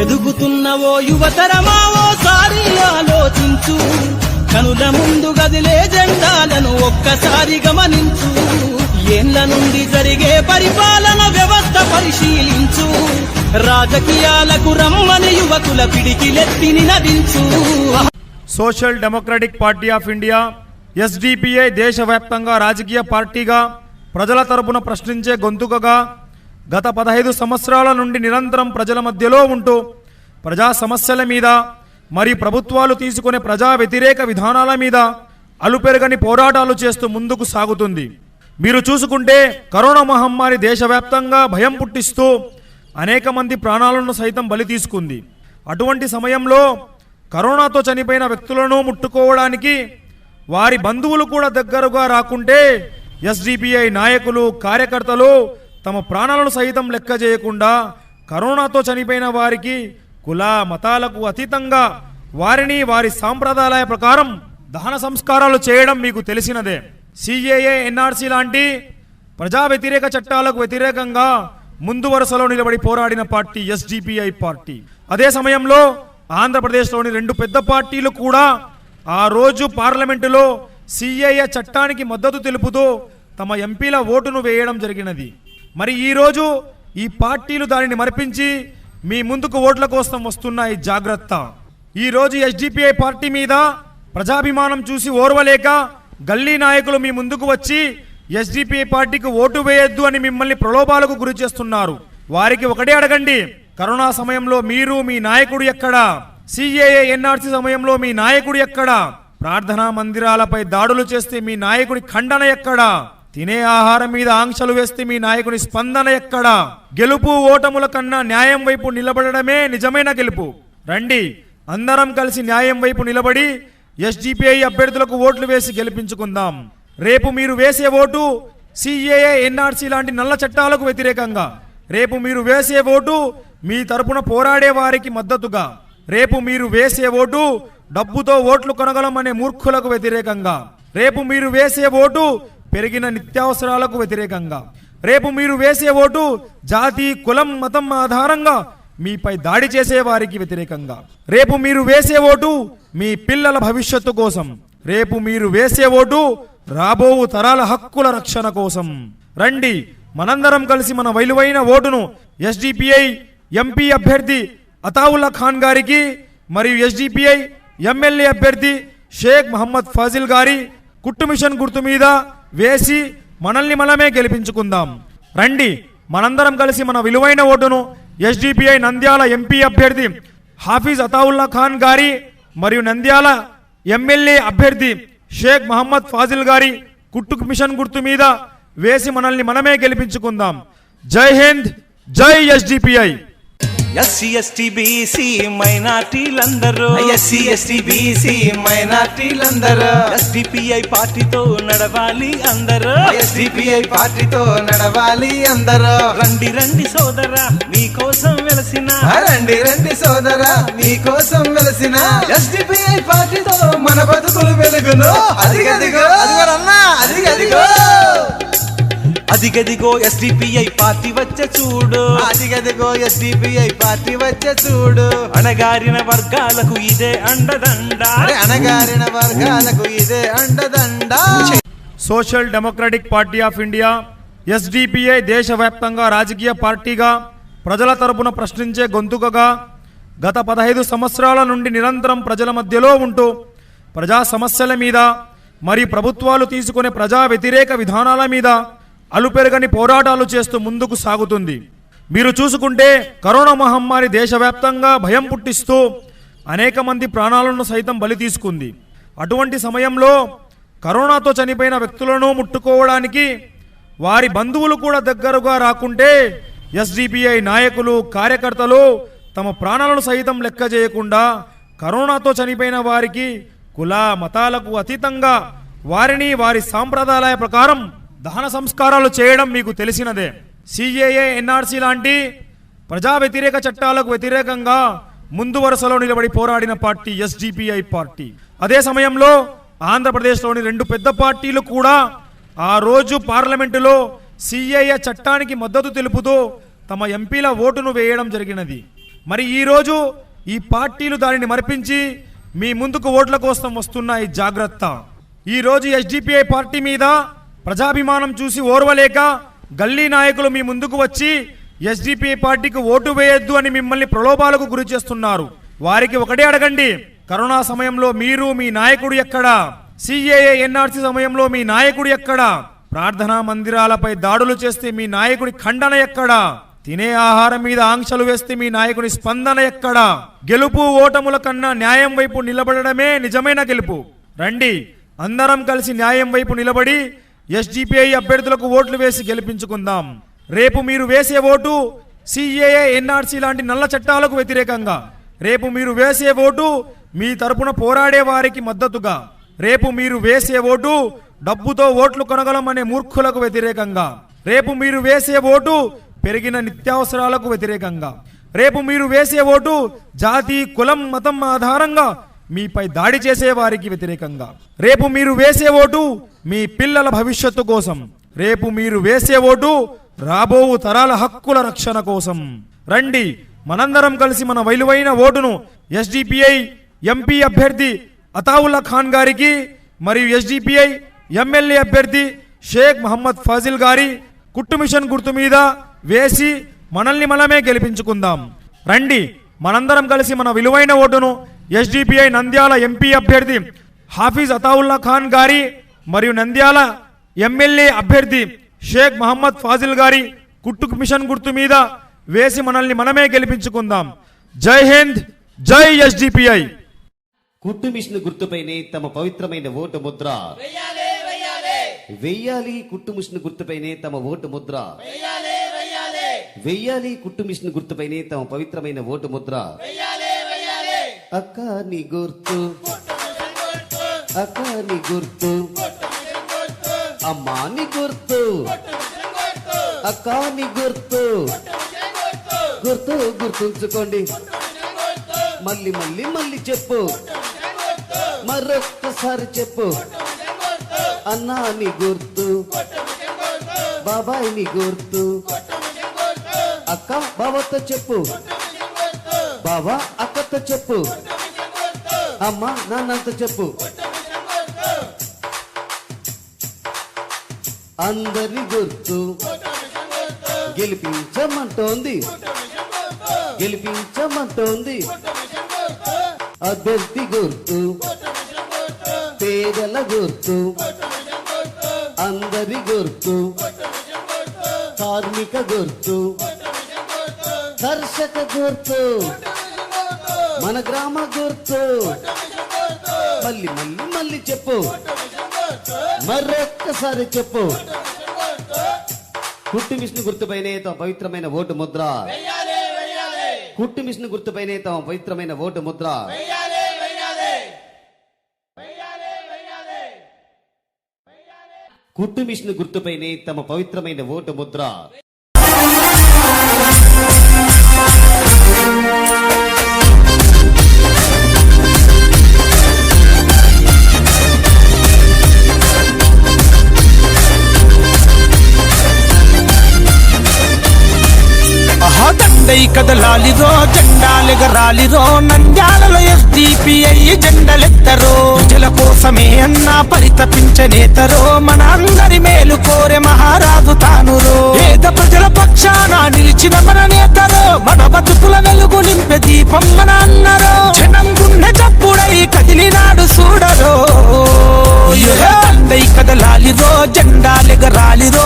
ఎదుగుతున్నవో యువతరమా ఓసారి ఆలోచించు. కనుల ముందు గదిలే జెండాలను ఒక్కసారి గమనించు. ఏండ్ల నుండి జరిగే పరిపాలన వ్యవస్థ పరిశీలించు. రాజకీయాలకు రమ్మని యువకుల పిడికిలెత్తిని నదించు Social Democratic Party of India SDPI దేశవ్యాప్తంగా రాజకీయ పార్టీగా ప్రజల తరపున ప్రశ్నించే గొంతుకగా గత పదహైదు సంవత్సరాల నుండి నిరంతరం ప్రజల మధ్యలో ఉంటూ ప్రజా సమస్యల మీద మరి ప్రభుత్వాలు తీసుకునే ప్రజా వ్యతిరేక విధానాల మీద అలుపెరగని పోరాటాలు చేస్తూ ముందుకు సాగుతుంది. మీరు చూసుకుంటే కరోనా మహమ్మారి దేశవ్యాప్తంగా భయం పుట్టిస్తూ అనేక మంది ప్రాణాలను సైతం బలి తీసుకుంది. అటువంటి సమయంలో కరోనాతో చనిపోయిన వ్యక్తులను ముట్టుకోవడానికి వారి బంధువులు కూడా దగ్గరగా రాకుంటే ఎస్డిపిఐ నాయకులు కార్యకర్తలు తమ ప్రాణాలను సైతం లెక్క చేయకుండా కరోనాతో చనిపోయిన వారికి కుల మతాలకు అతీతంగా వారిని వారి సాంప్రదాయాల ప్రకారం దహన సంస్కారాలు చేయడం మీకు తెలిసినదే. సిఏఏ ఎన్ఆర్సీ లాంటి ప్రజా వ్యతిరేక చట్టాలకు వ్యతిరేకంగా ముందు వరుసలో నిలబడి పోరాడిన పార్టీ ఎస్డిపిఐ పార్టీ. అదే సమయంలో ఆంధ్రప్రదేశ్లోని రెండు పెద్ద పార్టీలు కూడా ఆ రోజు పార్లమెంటులో సిఏఏ చట్టానికి మద్దతు తెలుపుతూ తమ ఎంపీల ఓటును వేయడం జరిగినది. మరి ఈ రోజు ఈ పార్టీలు దానిని మరిపించి మీ ముందుకు ఓట్ల కోసం వస్తున్నాయి జాగ్రత్త. ఈ రోజు ఎస్డిపిఐ పార్టీ మీద ప్రజాభిమానం చూసి ఓర్వలేక గల్లీ నాయకులు మీ ముందుకు వచ్చి ఎస్డిపిఐ పార్టీకి ఓటు వేయొద్దు అని మిమ్మల్ని ప్రలోభాలకు గురి చేస్తున్నారు. వారికి ఒకటే అడగండి కరోనా సమయంలో మీరు మీ నాయకుడు ఎక్కడా? సిఏఏ ఎన్ఆర్సీ సమయంలో మీ నాయకుడు ఎక్కడా? ప్రార్థనా మందిరాలపై దాడులు చేస్తే మీ నాయకుడి ఖండన ఎక్కడా? తినే ఆహారం మీద ఆంక్షలు వేస్తే మీ నాయకుని స్పందన ఎక్కడా? గెలుపు ఓటముల కన్నా న్యాయం వైపు నిలబడడమే నిజమైన గెలుపు. రండి అందరం కలిసి న్యాయం వైపు నిలబడి ఎస్డిపిఐ అభ్యర్థులకు ఓట్లు వేసి గెలిపించుకుందాం. రేపు మీరు వేసే ఓటు సిఏఏ ఎన్ఆర్సీ లాంటి నల్ల చట్టాలకు వ్యతిరేకంగా. రేపు మీరు వేసే ఓటు మీ తరపున పోరాడే వారికి మద్దతుగా. రేపు మీరు వేసే ఓటు డబ్బుతో ఓట్లు కొనగలమనే మూర్ఖులకు వ్యతిరేకంగా. రేపు మీరు వేసే ఓటు పెరిగిన నిత్యావసరాలకు వ్యతిరేకంగా. రేపు మీరు వేసే ఓటు జాతి కులం మతం ఆధారంగా మీపై దాడి చేసే వారికి వ్యతిరేకంగా. రేపు మీరు వేసే ఓటు మీ పిల్లల భవిష్యత్తు కోసం. రేపు మీరు వేసే ఓటు రాబో తరాల హక్కుల రక్షణ కోసం. రండి మనందరం కలిసి మన విలువైన ఓటును ఎస్డిపిఐ ఎంపీ అభ్యర్థి అతావుల్లా ఖాన్ గారికి మరియు ఎస్డిపిఐ ఎమ్మెల్యే అభ్యర్థి షేక్ మహమ్మద్ ఫాజిల్ గారి కుట్టు మిషన్ గుర్తు మీద వేసి మనల్ని మనమే గెలిపించుకుందాం. రండి మనందరం కలిసి మన విలువైన ఓటును ఎస్డిపిఐ నంద్యాల ఎంపీ అభ్యర్థి హాఫీజ్ అతావుల్లా ఖాన్ గారి మరియు నంద్యాల ఎమ్మెల్యే అభ్యర్థి షేక్ మహమ్మద్ ఫాజిల్ గారి కుట్టుకు మిషన్ గుర్తు మీద వేసి మనల్ని మనమే గెలిపించుకుందాం. జై హింద్ జై ఎస్డిపిఐ. ఎస్సీ ఎస్టీ బీసీ మైనార్టీలందరూ. ఎస్సీ ఎస్టీ బీసీ మైనార్టీలందరూ. ఎస్డిపిఐ పార్టీతో నడవాలి అందరూ. ఎస్డిపిఐ పార్టీతో నడవాలి అందరూ. రండి రండి సోదరా మీకోసం వెలసిన. రండి రండి సోదరా మీకోసం వెలసిన. ఎస్డిపిఐ పార్టీతో మన బతుకులు వెలుగును. అదిగదిగో అదిగో. అన్నా అదిగదిగో అదిగదిగో ఎస్డిపిఐ పార్టీ వచ్చే చూడు. అదిగదిగో ఎస్డిపిఐ పార్టీ వచ్చే చూడు. అణగారిన వర్గాలకు ఇదే అండదండ. అణగారిన వర్గాలకు ఇదే అండదండ. Social Democratic Party of India SDPI దేశవ్యాప్తంగా రాజకీయ పార్టీగా ప్రజల తరపున ప్రశ్నించే గొంతుకగా గత పదహైదు సంవత్సరాల నుండి నిరంతరం ప్రజల మధ్యలో ఉంటూ ప్రజా సమస్యల మీద మరి ప్రభుత్వాలు తీసుకునే ప్రజా వ్యతిరేక విధానాల మీద అలుపెరగని పోరాటాలు చేస్తూ ముందుకు సాగుతుంది. మీరు చూసుకుంటే కరోనా మహమ్మారి దేశవ్యాప్తంగా భయం పుట్టిస్తూ అనేక మంది ప్రాణాలను సైతం బలి తీసుకుంది. అటువంటి సమయంలో కరోనాతో చనిపోయిన వ్యక్తులను ముట్టుకోవడానికి వారి బంధువులు కూడా దగ్గరగా రాకుంటే ఎస్డిపిఐ నాయకులు కార్యకర్తలు తమ ప్రాణాలను సైతం లెక్క చేయకుండా కరోనాతో చనిపోయిన వారికి కుల మతాలకు అతీతంగా వారిని వారి సాంప్రదాయాల ప్రకారం దహన సంస్కారాలు చేయడం మీకు తెలిసినదే. సిఏఏ ఎన్ఆర్సీ లాంటి ప్రజా వ్యతిరేక చట్టాలకు వ్యతిరేకంగా ముందు వరుసలో నిలబడి పోరాడిన పార్టీ ఎస్డిపిఐ పార్టీ. అదే సమయంలో ఆంధ్రప్రదేశ్లోని రెండు పెద్ద పార్టీలు కూడా ఆ రోజు పార్లమెంటులో సిఏఏ చట్టానికి మద్దతు తెలుపుతూ తమ ఎంపీల ఓటును వేయడం జరిగినది. మరి ఈరోజు ఈ పార్టీలు దానిని మరిపించి మీ ముందుకు ఓట్ల కోసం వస్తున్నాయి జాగ్రత్త. ఈరోజు ఎస్డిపిఐ పార్టీ మీద ప్రజాభిమానం చూసి ఓర్వలేక గల్లీ నాయకులు మీ ముందుకు వచ్చి ఎస్డిపిఐ పార్టీకి ఓటు వేయొద్దు అని మిమ్మల్ని ప్రలోభాలకు గురి చేస్తున్నారు. వారికి ఒకటే అడగండి కరోనా సమయంలో మీరు మీ నాయకుడు ఎక్కడా? సిఏఏ ఎన్ఆర్సీ సమయంలో మీ నాయకుడు ఎక్కడా? ప్రార్థనా మందిరాలపై దాడులు చేస్తే మీ నాయకుడి ఖండన ఎక్కడా? తినే ఆహారం మీద ఆంక్షలు వేస్తే మీ నాయకుడి స్పందన ఎక్కడా? గెలుపు ఓటముల కన్నా న్యాయం వైపు నిలబడడమే నిజమైన గెలుపు. రండి అందరం కలిసి న్యాయం వైపు నిలబడి ఎస్డిపిఐ అభ్యర్థులకు ఓట్లు వేసి గెలిపించుకుందాం. రేపు మీరు వేసే ఓటు సిఏఏ ఎన్ఆర్సీ లాంటి నల్ల చట్టాలకు వ్యతిరేకంగా. రేపు మీరు వేసే ఓటు మీ తరపున పోరాడే వారికి మద్దతుగా. రేపు మీరు వేసే ఓటు డబ్బుతో ఓట్లు కొనగలం అనే మూర్ఖులకు వ్యతిరేకంగా. రేపు మీరు వేసే ఓటు పెరిగిన నిత్యావసరాలకు వ్యతిరేకంగా. రేపు మీరు వేసే ఓటు జాతి కులం మతం ఆధారంగా మీపై దాడి చేసే వారికి వ్యతిరేకంగా. రేపు మీరు వేసే ఓటు మీ పిల్లల భవిష్యత్తు కోసం. రేపు మీరు వేసే ఓటు రాబో తరాల హక్కుల రక్షణ కోసం. రండి మనందరం కలిసి మన విలువైన ఓటును ఎస్డిపిఐ ఎంపీ అభ్యర్థి అతావుల్లా ఖాన్ గారికి మరియు ఎస్డిపిఐ ఎమ్మెల్యే అభ్యర్థి షేక్ మహమ్మద్ ఫాజిల్ గారి కుట్టు మిషన్ గుర్తు మీద వేసి మనల్ని మనమే గెలిపించుకుందాం. రండి మనందరం కలిసి మన విలువైన ఓటును ఎస్డిపిఐ నంద్యాల ఎంపీ అభ్యర్థి హాఫీజ్ అతావుల్లా ఖాన్ గారి మరియు నంద్యాల ఎమ్మెల్యే అభ్యర్థి షేక్ మహమ్మద్ ఫాజిల్ గారి కుట్టు మిషన్ గుర్తు మీద వేసి మనల్ని మనమే గెలిపించుకుందాం. జై హింద్ జై ఎస్డిపిఐ. కుట్టు మిషన్ గుర్తుపైనే తమ పవిత్రమైన ఓటు ముద్ర. వెయ్యాలి కుట్టు మిషన్ గుర్తుపైనే తమ ఓటు ముద్ర. వెయ్యాలి కుట్టు మిషన్ గుర్తుపైనే తమ పవిత్రమైన ఓటు ముద్ర. అక్క నీ గుర్తు. అక్క నీ గుర్తు. అమ్మా నీ గుర్తు. అక్క నీ గుర్తు. గుర్తు గుర్తుంచుకోండి. మళ్ళీ మళ్ళీ మళ్ళీ చెప్పు. మరొక్కసారి చెప్పు. అన్నా నీ గుర్తు. బాబాయ్ నీ గుర్తు. అక్క బాబాతో చెప్పు. బాబా అక్కతో చెప్పు. అమ్మ నాన్నంత చెప్పు. అందరి గుర్తు గెలిపించమంటోంది. గెలిపించమంటోంది. అభ్యర్థి గుర్తు పేదల గుర్తు అందరి గుర్తు కార్మిక గుర్తు కర్షక గుర్తు. మన గ్రామ గుర్తు. మళ్ళీ మళ్ళీ మళ్ళీ చెప్పు. మరొక్కసారి చెప్పు. కుట్టు మిషన్ గుర్తుపైనే తమ పవిత్రమైన ఓటు ముద్ర. కుట్టు మిషన్ గుర్తుపైనే తమ పవిత్రమైన ఓటు ముద్ర. కుట్టు మిషన్ గుర్తుపైనే తమ పవిత్రమైన ఓటు ముద్ర. జెండై దండై కదలాలిరో జెండాలెగరాలిరో నంద్యాలలో ఎస్డిపిఐ జెండలెత్తరో. ప్రజల కోసమే అన్న పరితపించనేతరో మన అందరి మేలు కోరే మహారాజు తానురో. పేద ప్రజల పక్షాన నిలిచిన మన నేతరో మన బతుకుల వెలుగు నింపే దీపం మన అన్నరో. జనం గుండె చప్పుడై కదిలినాడు చూడరో. దండై కదలాలిరో జెండాలెగరాలిరో